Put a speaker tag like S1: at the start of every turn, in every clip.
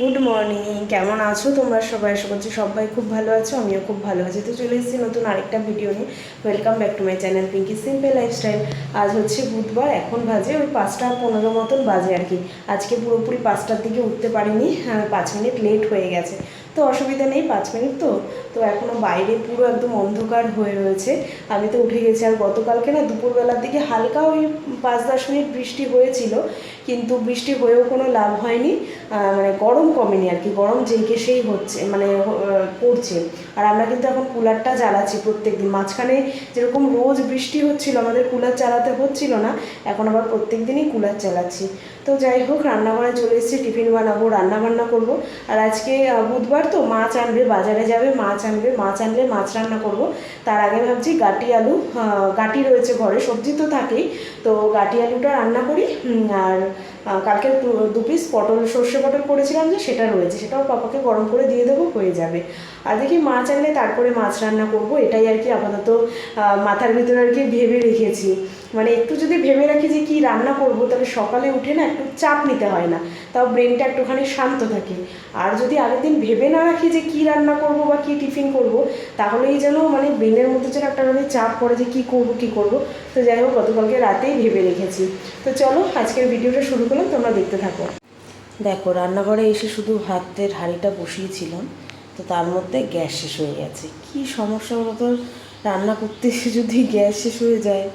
S1: Good morning কেমন আছো তোমরা সবাই? আশা করছি সবাই খুব ভালো আছো, আমিও খুব ভালো আছি। তো চলে এসেছি নতুন আরেকটা ভিডিও নিয়ে। Welcome back to my channel Pinky simple lifestyle আজ হচ্ছে বুধবার, এখন বাজে ওই পাঁচটা পনেরো মতন বাজে আর কি। আজকে পুরোপুরি পাঁচটার দিকে উঠতে পারিনি পাঁচ মিনিট লেট হয়ে গেছে। তো অসুবিধা নেই পাঁচ মিনিট তো। তো এখনও বাইরে পুরো একদম অন্ধকার হয়ে রয়েছে। আমি তো উঠে গেছি আর গতকালকে না দুপুরবেলার দিকে হালকা ওই পাঁচ দশ মিনিট বৃষ্টি হয়েছিল কিন্তু বৃষ্টি হয়েও কোনো লাভ হয়নি। মানে গরম কমেনি আর কি গরম যেই সেই হচ্ছে মানে পড়ছে। আর আমরা কিন্তু এখন কুলারটা জ্বালাচ্ছি প্রত্যেক দিন মাঝখানে যেরকম রোজ বৃষ্টি হচ্ছিল আমাদের কুলার চালাতে হচ্ছিল না এখন আবার প্রত্যেক দিনই কুলার চালাচ্ছি তো যাই হোক রান্নাঘরে চলে এসেছি টিফিন বানাবো রান্না বান্না করব। আর আজকে আহ, বুধবার তো মাছ আনবে, বাজারে যাবে, মাছ আনবে, মাছ আনলে মাছ রান্না করব। তার আগে ভাবছি গাটি আলু গাটি রয়েছে ঘরে, সবজি তো থাকেই। তো গাটি আলুটা রান্না করি আর কালকে দু- পিস পটল, সর্ষে পটল করেছিলাম যে সেটা রয়েছে, সেটাও পাপাকে গরম করে দিয়ে দেবো, হয়ে যাবে। আর দেখি মাছ আনলে তারপরে মাছ রান্না করব, এটাই আর কি আপাতত মাথার ভিতরে আর কি ভেবে রেখেছি। মানে একটু যদি ভেবে রাখি যে কি রান্না করব, তাহলে সকালে উঠে না একটু চাপ নিতে হয় না, তাও ব্রেনটা একটুখানি শান্ত থাকে। আর যদি আগের দিন ভেবে না রাখি যে কি রান্না করব বা কি টিফিন করব, তাহলেই যেন মানে ব্রেনের মধ্যে যেন একটা মানে চাপ পড়ে যে কি করব কি করব। তো যাই হোক, গতকালকে রাতেই ভেবে রেখেছি। তো চলো, আজকের ভিডিওটা শুরু করলাম তোমরা দেখতে থাকো। দেখো, রান্নাঘরে এসে শুধু ভাতের হাঁড়িটা বসিয়েছিলাম, তো তার মধ্যে গ্যাস শেষ হয়ে গেছে। কি সমস্যা হলো তো? রান্না করতে এসে যদি গ্যাস শেষ হয়ে যায়,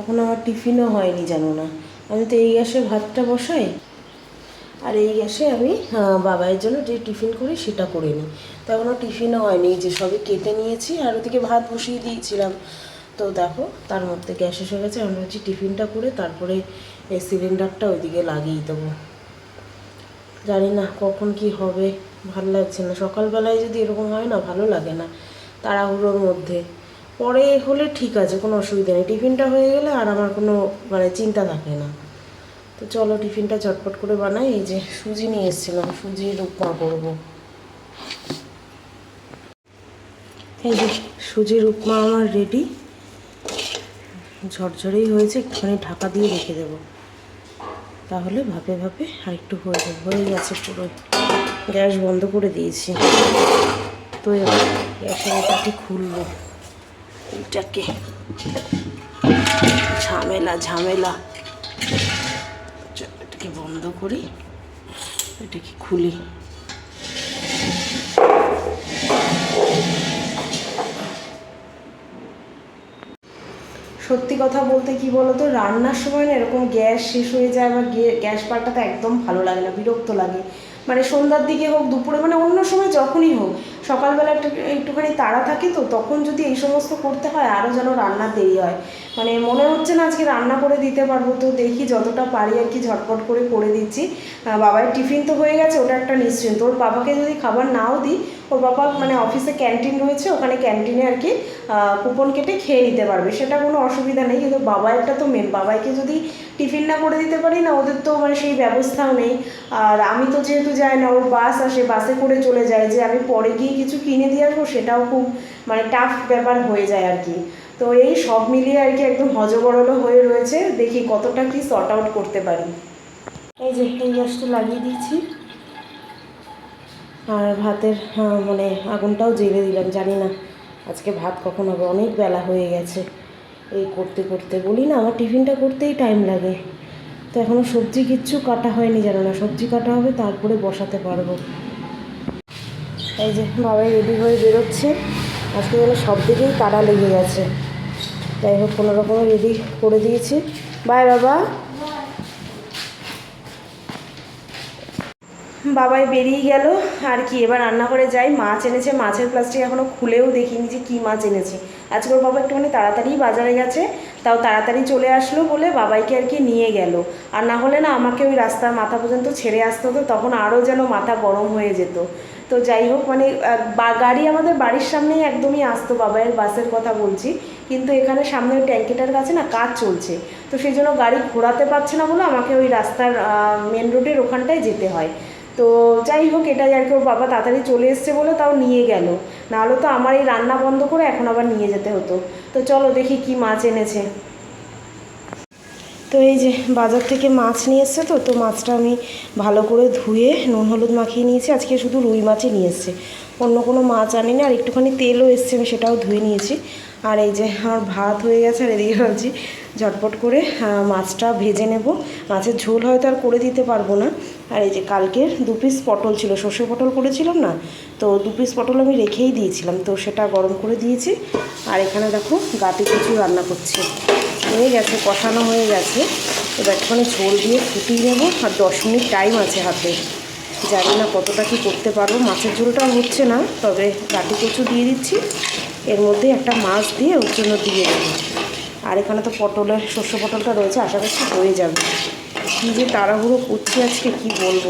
S1: এখন আমার টিফিনও হয়নি, জানো না। আমি তো এই গ্যাসে ভাতটা বসাই, আর এই গ্যাসে আমি বাবাইয়ের জন্য যে টিফিন করি সেটা করে নিই। তো এখনও টিফিনও হয়নি যে সবই কেটে নিয়েছি, আর ওদিকে ভাত বসিয়ে দিয়েছিলাম। তো দেখো, তার মধ্যে গ্যাস এসে গেছে, আমি ভাবছি টিফিনটা করে তারপরে এই সিলিন্ডারটা ওইদিকে লাগিয়ে দেবো। জানি না কখন কি হবে, ভালো লাগছে না। সকালবেলায় যদি এরকম হয় না, ভালো লাগে না তাড়াহুড়োর মধ্যে। পরে হলে ঠিক আছে, কোনো অসুবিধা নেই। টিফিনটা হয়ে গেলে আর আমার কোনো মানে চিন্তা থাকে না। তো চলো টিফিনটা চটপট করে বানাই। এই যে সুজি নিয়ে এসেছিলাম, সুজির উপমা করব। এই যে সুজির উপমা আমার রেডি ঝরঝরেই হয়েছে, একটুখানি ঢাকা দিয়ে রেখে দেবো। তাহলে ভাপে ভাপে আর একটু হয়ে যাবে। হয়ে গেছে পুরো। গ্যাস বন্ধ করে দিয়েছি। তো গ্যাসের এটাকে খুলবো। এটাকে ঝামেলা ঝামেলা। এটাকে বন্ধ করি। এটাকে খুলি। সত্যি কথা বলতে কি বলতো, রান্নার সময় না এরকম গ্যাস শেষ হয়ে যায় বা গ্যাস পাল্টাতে একদম ভালো লাগে না, বিরক্ত লাগে। মানে সন্ধ্যার দিকে হোক, দুপুরে মানে অন্য সময় যখনই হোক, সকালবেলা একটু, একটুখানি তাড়া থাকে তো, তখন যদি এই সমস্ত করতে হয় আরও যেন রান্না দেরি হয়। মানে মনে হচ্ছে না আজকে রান্না করে দিতে পারব, তো দেখি যতটা পারি আর কি ঝটপট করে করে দিচ্ছি। বাবার টিফিন তো হয়ে গেছে, ওটা একটা নিশ্চিন্ত। ওর বাবাকে যদি খাবার নাও দিই ওর বাবা মানে অফিসে ক্যান্টিন রয়েছে, ওখানে ক্যান্টিনে আর কি কুপন কেটে খেয়ে নিতে পারবে। সেটা কোনো অসুবিধা নেই, কিন্তু বাবাইটা তো মেন বাবাইকে যদি টিফিন না করে দিতে পারি না, ওদের তো মানে সেই ব্যবস্থাও নেই। আর আমি তো যেহেতু যাই না ওর বাস আসে বাসে করে চলে যায়, যে আমি পরে গিয়ে কিছু কিনে দিয়ে আসব, সেটাও খুব মানে টাফ ব্যাপার হয়ে যায় আর কি। তো এই সব মিলিয়ে আর কি একদম হজবরল হয়ে রয়েছে, দেখি কতটা কি সর্ট আউট করতে পারি। এই যে, এই গ্যাসটা লাগিয়ে দিয়েছি। আর ভাতের মানে আগুনটাও জেলে দিলাম, জানি না আজকে ভাত কখন হবে, অনেক বেলা হয়ে গেছে। এই করতে করতে বলি না, আমার টিফিনটা করতেই টাইম লাগে। তো এখনও সবজি কিচ্ছু কাটা হয়নি, জানো না, সবজি কাটা হবে, তারপরে বসাতে পারব। এই যে বাবাই রেডি হয়ে বেরোচ্ছে, আজকে যেন সব দিকেই তাড়া লেগে গেছে। যাই হোক, কোনো রকমে রেডি করে দিয়েছি। বাই বাবা। বাবাই বেরিয়ে গেল। আর কি, এবার রান্নাঘরে যাই। মাছ এনেছে, মাছের প্লাস্টিক এখনও খুলেও দেখিনি যে কী মাছ এনেছে। আজকে ওর বাবা একটুখানি তাড়াতাড়ি বাজারে গেছে, তাও তাড়াতাড়ি চলে আসলো বলে বাবাইকে আর কি নিয়ে গেল। আর না হলে না আমাকে ওই রাস্তার মাথা পর্যন্ত ছেড়ে আসতে হতো, তখন আরও যেন মাথা গরম হয়ে যেত। তো যাই হোক মানে গাড়ি আমাদের বাড়ির সামনেই একদমই আসতো, বাবাইয়ের বাসের কথা বলছি। কিন্তু এখানে সামনে ওই ট্যাঙ্কিটার কাছে না কাজ চলছে। তো সেই জন্য গাড়ি ঘোরাতে পারছে না বলে আমাকে ওই রাস্তার মেন রোডের ওখানটায় যেতে হয়। তো যাই হোক, এটাই আর কি ওর বাবা তাড়াতাড়ি চলে এসছে বলে তাও নিয়ে গেল। নাহলে তো আমার এই রান্না বন্ধ করে এখন আবার নিয়ে যেতে হতো। তো চলো দেখি কি মাছ এনেছে। তো এই যে বাজার থেকে মাছ নিয়ে এসছে তো তো মাছটা আমি ভালো করে ধুয়ে নুন হলুদ মাখিয়ে নিয়েছি। আজকে শুধু রুই মাছই নিয়ে এসছে। অন্য কোনো মাছ আনিনি, আর একটুখানি তেলও এসছে, আমি সেটাও ধুয়ে নিয়েছি। আর এই যে আমার ভাত হয়ে গেছে, আর এদিকে ভাবছি ঝটপট করে মাছটা ভেজে নেব। মাছের ঝোল হয়তো আর করে দিতে পারব না। আর এই যে কালকের দু পিস পটল ছিল, সর্ষে পটল করেছিলাম না? তো দু পিস পটল আমি রেখেই দিয়েছিলাম, তো সেটা গরম করে দিয়েছি। আর এখানে দেখো গাটি কিছু রান্না করছি। হয়ে গেছে, কষানো হয়ে গেছে। এবার একটুখানি ঝোল দিয়ে ফুটিয়ে নেব, আর দশ মিনিট টাইম আছে হাতে। জানি না কতটা কি করতে পারব, মাছের ঝোলটা আর হচ্ছে না, তবে গাটি কচু দিয়ে দিচ্ছি। এর মধ্যে একটা মাছ দিয়ে ওর জন্য দিয়ে দেবো। আর এখানে তো পটলের, শস্য পটলটা রয়েছে, আশা করছি হয়ে যাবে। কী যে তাড়াহুড়ো করছি আজকে, কি বলব?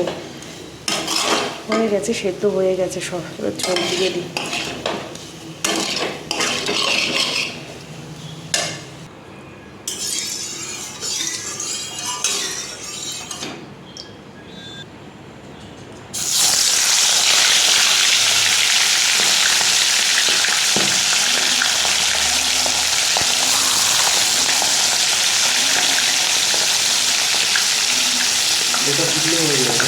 S1: হয়ে গেছে, সেদ্ধ হয়ে গেছে সব। ঝোল দিয়ে দিই
S2: এটা ফুটলে হয়ে যাবে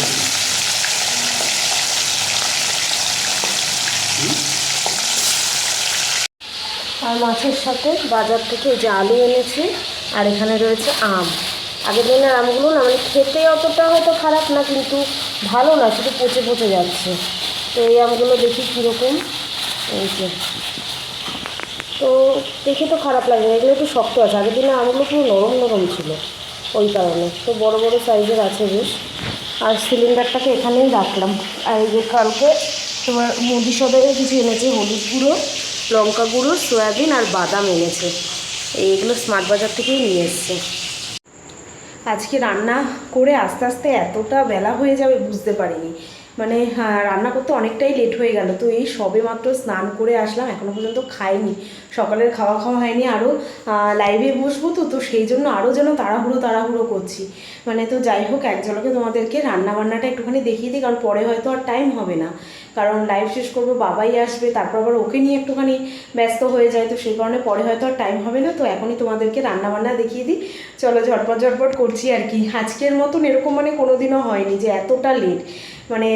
S1: আর মাছের সাথে বাজার থেকে যে আলু এনেছি, আর এখানে রয়েছে আম। আগের দিনের আমগুলো না মানে খেতে অতটা হয়তো খারাপ না, কিন্তু ভালো না, শুধু পচে পচে যাচ্ছে। তো এই আমগুলো দেখি কীরকম। এই যে। তো দেখে তো খারাপ লাগে এগুলো একটু শক্ত আছে। আগের দিনের আমগুলো পুরো নরম নরম ছিল ওই কারণে। তো বড় বড় সাইজের আছে বেশ। আর সিলিন্ডারটাকে এখানেই রাখলাম। আর এই যে কালকে তোমার মুদি সদাইয়ে কিছু এনেছে, হলুদ গুঁড়ো। লঙ্কা গুঁড়ো, সয়াবিন আর বাদাম এনেছে। এইগুলো স্মার্ট বাজার থেকেই নিয়ে এসছে। আজকে রান্না করে আস্তে আস্তে এতটা বেলা হয়ে যাবে বুঝতে পারিনি। মানে রান্না করতে অনেকটাই লেট হয়ে গেল, তো এই সবে মাত্র স্নান করে আসলাম এখনও পর্যন্ত খাইনি। সকালের খাওয়া খাওয়া হয়নি আরও লাইভে বসবো তো তো সেই জন্য আরও যেন তাড়াহুড়ো তাড়াহুড়ো করছি। মানে তো যাই হোক এক ঝলকে তোমাদেরকে রান্না বান্নাটা একটুখানি দেখিয়ে দিই, কারণ পরে হয়তো আর টাইম হবে না। কারণ লাইভ শেষ করব, বাবাই আসবে, তারপর আবার ওকে নিয়ে একটুখানি ব্যস্ত হয়ে যায়, তো সেই কারণে পরে হয়তো আর টাইম হবে না, তো এখনই তোমাদেরকে রান্না বান্না দেখিয়ে দিই। চলো ঝটপট ঝটপট করছি আর কি। আজকের মতন এরকম মানে কোনোদিনও হয়নি যে এতটা লেট মানে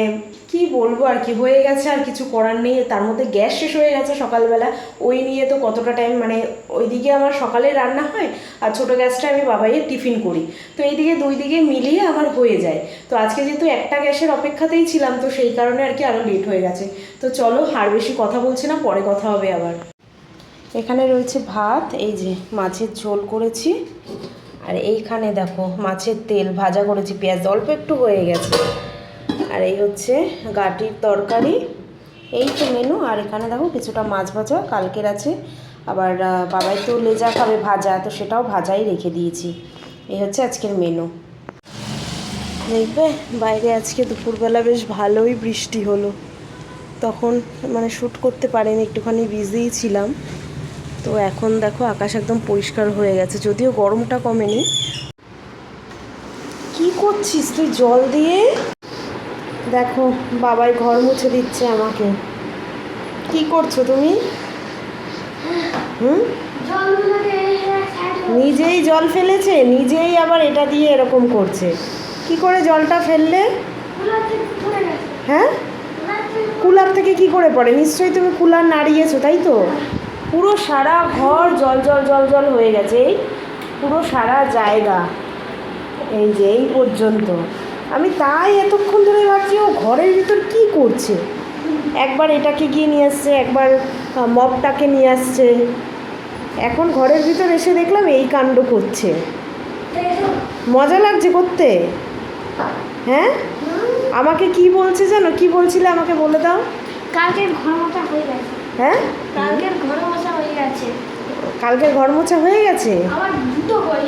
S1: কি বলব আর কি, হয়ে গেছে আর কিছু করার নেই, তার মধ্যে গ্যাস শেষ হয়ে গেছে সকালবেলা। ওই নিয়ে তো কতটা টাইম মানে ওইদিকে আমার সকালে রান্না হয় আর ছোটো গ্যাসটা আমি বাবাইয়ের টিফিন করি। তো এইদিকে দুই দিকে মিলিয়ে আমার হয়ে যায়। তো আজকে যেহেতু একটা গ্যাসের অপেক্ষাতেই ছিলাম, তো সেই কারণে আর কি আরও লেট হয়ে গেছে। তো চলো আর বেশি কথা বলছি না, পরে কথা হবে আবার। এখানে রয়েছে ভাত, এই যে মাছের ঝোল করেছি। আর এইখানে দেখো মাছের তেল, ভাজা করেছি, পেঁয়াজ, অল্প একটু হয়ে গেছে। আর এই হচ্ছে গাটির তরকারি। এই তো মেনু আর এখানে দেখো কিছুটা মাছ ভাজা, কালকের আছে। আবার বাবাই তো লেজা খাবে ভাজা, তো সেটাও ভাজাই রেখে দিয়েছি। এই হচ্ছে আজকের মেনু দেখবে, বাইরে আজকে দুপুরবেলা বেশ ভালোই বৃষ্টি হলো। তখন মানে শ্যুট করতে পারিনি, একটুখানি বিজিই ছিলাম। তো এখন দেখো আকাশ একদম পরিষ্কার হয়ে গেছে, যদিও গরমটা কমেনি। কি করছিস তুই জল দিয়ে? দেখো, বাবাই ঘর মুছে দিচ্ছে আমাকে। কি করছ তুমি? হুম? নিজেই জল ফেলেছে, নিজেই আবার এটা দিয়ে এরকম করছে। কি করে জলটা ফেললে? হ্যাঁ? কুলার থেকে কি করে পড়ে? নিশ্চয়ই তুমি কুলার নাড়িয়েছো, তাই তো? পুরো সারা ঘর জল জল জল জল হয়ে গেছে। এই পুরো সারা জায়গা, এই যে, এই পর্যন্ত। আমি তাই এতক্ষণ ধরে ভাবছি ও ঘরের ভিতর কি করছে? একবার এটাকে গিয়ে নিয়ে আসছে একবার মপটাকে নিয়ে আসছে। এখন ঘরের ভিতর এসে দেখলাম এই কাণ্ড করছে। মজা লাগছে করতে। হ্যাঁ? আমাকে কি বলছে জানো? কি বলছিলে আমাকে বলে দাও।
S3: কালকের ঘর মোছা হয়ে গেছে।
S1: হ্যাঁ?
S3: কালকের ঘর মোছা হয়ে গেছে।
S1: কালকের ঘর মোছা হয়ে গেছে?
S3: আমার বই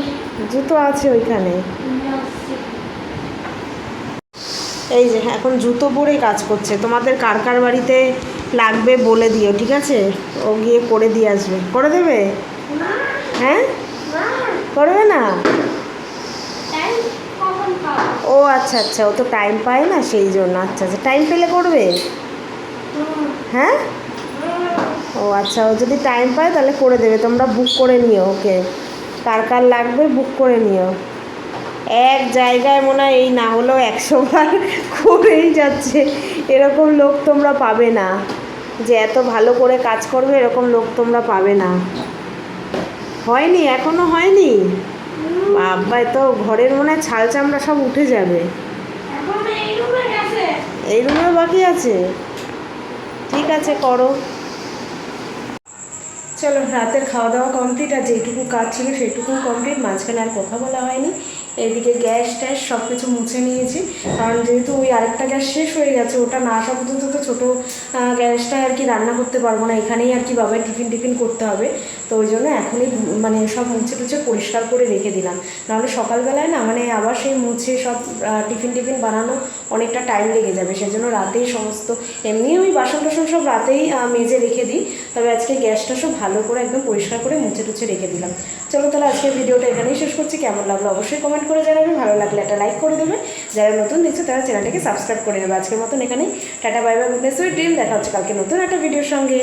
S1: জুতো আছে ওইখানে। এই যে এখন জুতো পরে কাজ করছে। তোমাদের কার কার বাড়িতে লাগবে বলে দিও ঠিক আছে? ও গিয়ে করে দিয়ে আসবে। করে দেবে? হ্যাঁ? করবে না? ও আচ্ছা আচ্ছা ও তো টাইম পায় না সেই জন্য। আচ্ছা আচ্ছা টাইম পেলে করবে? হ্যাঁ? ও আচ্ছা ও যদি টাইম পায় তাহলে করে দেবে। তোমরা বুক করে নিও ওকে। কার কার লাগবে বুক করে নিও। এক জায়গায় মনে হয় এই না হলেও একশো বার করেই যাচ্ছে। এরকম লোক তোমরা পাবে না। যে এত ভালো করে কাজ করবে, এরকম লোক তোমরা পাবে না। হয়নি, এখনও হয়নি। বাবা তো ঘরের মনে হয় ছাল চামড়া সব উঠে যাবে।
S3: এই রুমে
S1: বাকি আছে? ঠিক আছে, করো। চলো, রাতের খাওয়া দাওয়া কমপ্লিট আর যেটুকু কাজ ছিল সেটুকু কমপ্লিট মাঝখানে আর কথা বলা হয়নি। এদিকে গ্যাস ট্যাস সব কিছু মুছে নিয়েছি। কারণ যেহেতু ওই আরেকটা গ্যাস শেষ হয়ে গেছে, ওটা না আসা পর্যন্ত তো ছোটো গ্যাসটায় আর কি রান্না করতে পারব না। এখানেই আর কি বাবার টিফিন টিফিন করতে হবে। তো ওই জন্য এখনই মানে সব মুছে টুছে পরিষ্কার করে রেখে দিলাম। নাহলে সকালবেলায় না মানে আবার সেই মুছে সব টিফিন টিফিন বানানো অনেকটা টাইম লেগে যাবে। সেজন্য রাতেই সমস্ত এমনি আমি বাসন টাসন সব রাতেই মেজে রেখে দিই। তবে আজকে গ্যাসটা সব ভালো করে একদম পরিষ্কার করে মুছে টুছে রেখে দিলাম। চলো তাহলে আজকে ভিডিওটা এখানেই শেষ করছি। কেমন লাগল অবশ্যই কমেন্ট করে জানাবে। ভালো লাগলে একটা লাইক করে দেবে। যারা নতুন দেখছ তারা চ্যানেলটাকে সাবস্ক্রাইব করে নেবে। আজকের মতন এখানেই। Tata bye bye good dream দেখা হচ্ছে কালকে নতুন একটা ভিডিওর সঙ্গে।